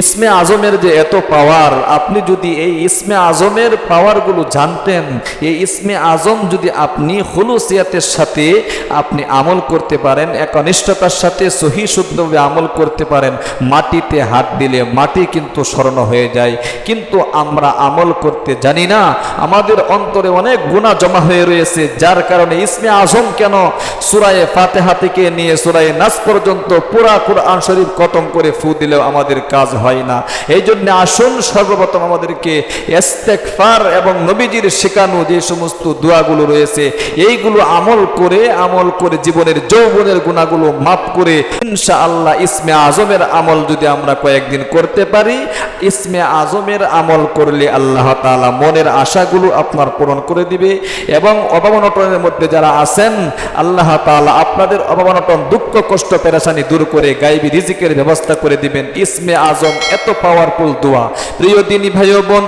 ইসমে আজমের যে এত পাওয়ার আপনি যদি এই ইসমে আজমের পাওয়ারগুলো জানতেন, এই ইসমে আজম যদি আপনি হুলুসিয়াতের সাথে আপনি আমল করতে পারেন, একনিষ্ঠতার সাথে সহি শুদ্ধভাবে আমল করতে পারেন, মাটিতে হাত দিলে মাটি কিন্তু স্মরণ হয়ে যায়। কিন্তু আমরা আমল করতে জানি না, আমাদের অন্তরে অনেক গুণা জমা হয়ে রয়েছে, যার কারণে ইসমে আজম কেন? সুরায়ে ফাতেহা থেকে নিয়ে সুরায়ে নাস পর্যন্ত পুরা কোরআন শরীফ খতম করে ফু দিলেও আমাদের কাজ হয় না। এই জন্য আসুন সর্বপ্রথম আমাদেরকে ইস্তেকফার এবং নবীজির শেখানো যে সমস্ত দোয়াগুলো রয়েছে, এইগুলো আমল করে আমল করে জীবনের যৌবনের গুণাগুলো মাফ করে ইনশা আল্লাহ ইসমে আজমের আমল যদি আমরা কয়েকদিন করতে পারি, ইসমে আজমের আমল করলে আল্লাহ তাআলা মনের আশাগুলো আপনার পূরণ করে দিবে এবং অভাবনটনের মধ্যে যারা আছেন, আল্লাহ তাআলা আপনাদের অভাবনটন, দুঃখ কষ্ট, পেরেশানি দূর করে গাইবি রিজিকের ব্যবস্থা করে দিবেন। ইসমে আজম এত পাওয়ারফুল দোয়া। প্রিয় দিনী ভাই বোন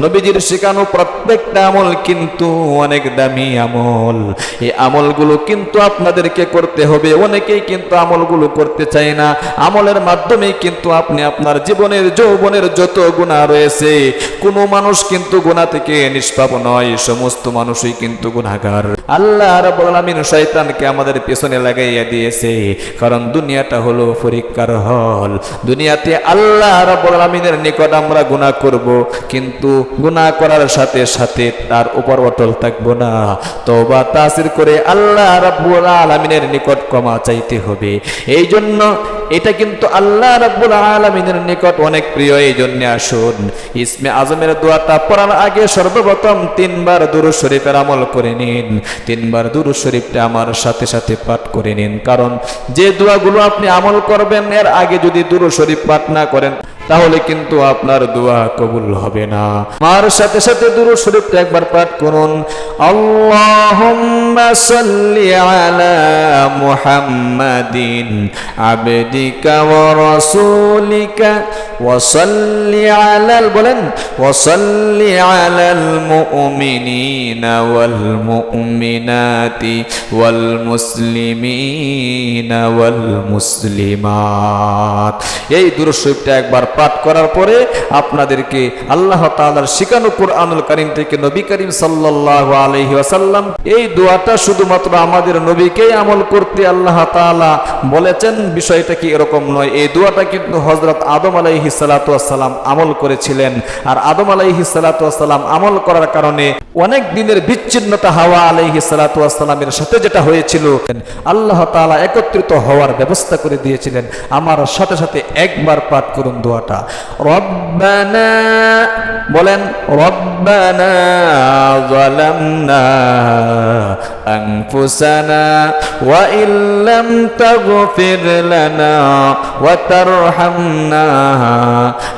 নবীজির শেখানো প্রত্যেকটা আমল কিন্তু অনেক দামি আমল। এই আমলগুলো কিন্তু আপনাদেরকে করতে হবে। অনেকেই কিন্তু আমলগুলো করতে চায় না। আমলের মাধ্যমেই কিন্তু আপনি আপনার জীবনের, যৌবনের যত গুণা রয়েছে, কোনো মানুষ কিন্তু গুণা থেকে নিষ্পাপ নয়। সমস্ত মানুষই কিন্তু গুণাগার। আল্লাহ রাব্বুল আলামিন শয়তানকে আমাদের পেছনে লাগাইয়া দিয়েছে। কারণ দুনিয়াটা হলো পরীক্ষার হল। দুনিয়াতে আল্লাহ রাব্বুল আলামিনের নিকট আমরা গুনাহ করব, কিন্তু গুনাহ করার সাথে সাথে তার উপর অটল থাকব না। তওবা, তাসির করে আল্লাহ রাব্বুল আলামিনের নিকট ক্ষমা চাইতে হবে। এই জন্য এটা কিন্তু আল্লাহ রাব্বুল আলামিনের নিকট অনেক প্রিয় এই জন্য আসুন। ইসমে আজমের দোয়াটা পড়ার আগে সর্বপ্রথম তিনবার দুরু শরীফের আমল করে নিন। তিনবার দুরু শরীফটা আমার সাথে সাথে পাঠ করে নিন। কারণ যে দোয়াগুলো আপনি আমল করবেন, এর আগে যদি দুরু শরীফ পাঠ না করেন তাহলে কিন্তু আপনার দোয়া কবুল হবে না। আমার সাথে সাথে দুরু শরীফটা একবার পাঠ করুন। মুহাম্মাদিন আলাল, বলেন, ওয়া আলাল মুমিনিনা ওয়াল মুমিনাতি ওয়াল মুসলিমিনা ওয়াল মুসলিমাত। এই দুরূদ শরীফটা একবার পাঠ করার পরে আপনাদেরকে আল্লাহ তাআলার শিখানো কোরআনুল কারীম থেকে নবী করিম সাল্লাল্লাহু আলাইহি ওয়াসাল্লাম, এই দোয়াটা শুধুমাত্র আমাদের নবীকেই আমল করতে আল্লাহ তাআলা বলেছেন। বিষয়টা কি এরকম নয়, এই দোয়াটা কিন্তু হযরত আদম আলাইহিস সালাতু ওয়াসসালাম আমল করেছিলেন। আর আদম আলাইহিস সালাতু ওয়াসসালাম আমল করার কারণে অনেক দিনের বিচ্ছিন্নতা হাওয়া আলাইহিস সালাতু ওয়াসসালামের সাথে যেটা হয়েছিল, আল্লাহ তাআলা একত্রিত হওয়ার ব্যবস্থা করে দিয়েছিলেন। আমার সাথে সাথে একবার পাঠ করুন দোয়াটা। রব্বানা, বলেন, রব্বানা যালামনা আনফুসানা ওয়া ইল্লাম তাগফির লানা ওয়া তারহামনা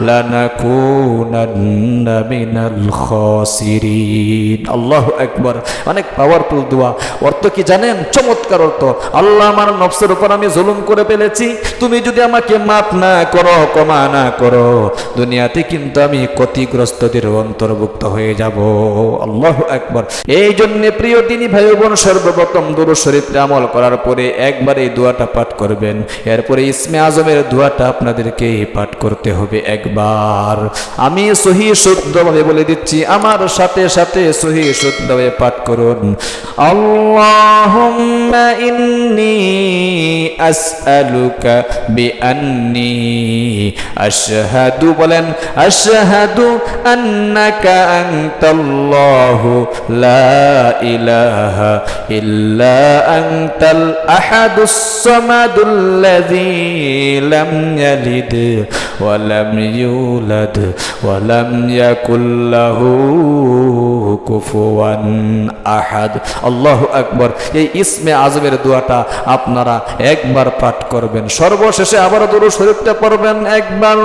লানাকুনান্না মিনাল খাসিরিন। আল্লাহু আকবার, অনেক পাওয়ারফুল দোয়া। অর্থ কি জানেন? চমৎকার অর্থ। আল্লাহ আমার নফসের উপর আমি জুলুম করে ফেলেছি। তুমি যদি আমাকে মাফ না করো, ক্ষমা না করো। দুনিয়াতে কিন্তু আমি ক্ষতিগ্রস্তদের অন্তর্ভুক্ত হয়ে যাব। আল্লাহ একবার এই জন্য প্রিয় তিনি ভাই বোন সর্বপ্রথম দুরু শরীফে আমল করার পরে একবার এই দোয়াটা পাঠ করবেন। এরপরে ইসমে আজমের দোয়াটা আপনাদেরকে পাঠ করতে হবে একবার। আমি সহি শুদ্ধভাবে বলে দিচ্ছি, আমার সাথে সাথে সহি শুদ্ধভাবে পাঠ করুন। আল্লাহুম্মা ইন্নী আশহাদু বলেন, আশহাদু আন্নাকা আনতাল্লাহু লা ইলাহা ইল্লা আনতাল আহাদুস সামাদুল্লাযী লাম ইয়ালিদ ওয়া লাম ইউলাদ ওয়া লাম ইয়াকুল লাহু আহাদ। আল্লাহু আকবার। এই ইসমে আজমের দোয়াটা আপনারা একবার পাঠ করবেন। সর্বশেষে আবার দুরূদ শরীফটা পড়বেন। একবার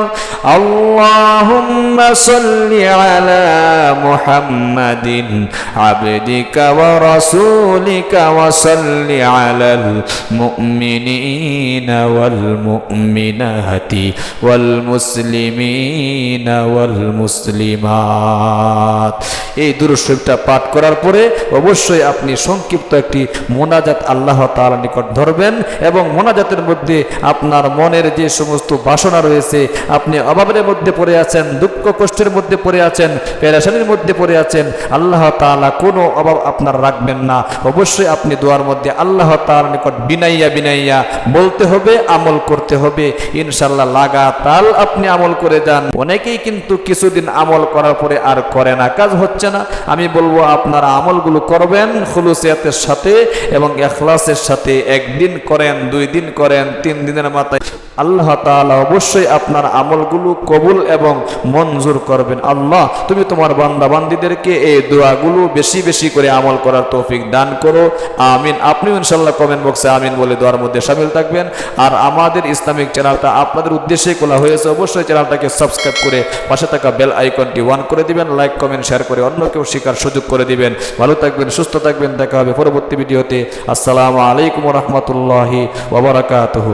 ওয়া রাসূলিকা ওয়া সাল্লি আলাল মুমিনিনা ওয়াল মুমিনাতি ওয়াল মুসলিমিনা ওয়াল মুসলিমাত। এই দুরূদ দুরুদ শরীফটা পাঠ করার পরে অবশ্যই আপনি সংক্ষিপ্ত একটি মোনাজাত আল্লাহ তাআলার নিকট ধরবেন এবং মোনাজাতের মধ্যে আপনার মনের যে সমস্ত বাসনা রয়েছে আপনি অভাবের মধ্যে পড়ে আছেন, দুঃখ কষ্টের মধ্যে পড়ে আছেন, পেরেশানির মধ্যে পড়ে আছেন, আল্লাহ তালা কোনো অভাব আপনার রাখবেন না। অবশ্যই আপনি দোয়ার মধ্যে আল্লাহ তাআলার নিকট বিনাইয়া বিনাইয়া বলতে হবে, আমল করতে হবে। ইনশাল্লাহ লাগাতার আপনি আমল করে যান। অনেকেই কিন্তু কিছুদিন আমল করার পরে আর করে না, কাজ হচ্ছে না। আমি বলব, আপনারা আমলগুলো করবেন, খুলুসিয়াতের সাথে এবং এখলাসের সাথে। একদিন করেন, দুই দিন করেন, তিন দিনের মাথায় আল্লাহ তাআলা অবশ্যই আপনার আমলগুলো কবুল এবং মঞ্জুর করবেন। আল্লাহ, তুমি তোমার বান্দা বান্দিদেরকে এই দোয়াগুলো বেশি বেশি করে আমল করার তৌফিক দান করো। আমিন। আপনি ইনশাল্লাহ কমেন্ট বক্সে আমিন বলে দোয়ার মধ্যে সামিল থাকবেন। আর আমাদের ইসলামিক চ্যানেলটা আপনাদের উদ্দেশ্যে খোলা হয়েছে, অবশ্যই চ্যানেলটাকে সাবস্ক্রাইব করে পাশে থাকা বেল আইকনটি ওয়ান করে দিবেন লাইক কমেন্ট শেয়ার করে অন্য কেউ শেখার সুযোগ করে দিবেন। ভালো থাকবেন, সুস্থ থাকবেন, দেখা হবে পরবর্তী ভিডিওতে। আসসালামু আলাইকুম রহমতুল্লাহি ওবরাকাতহ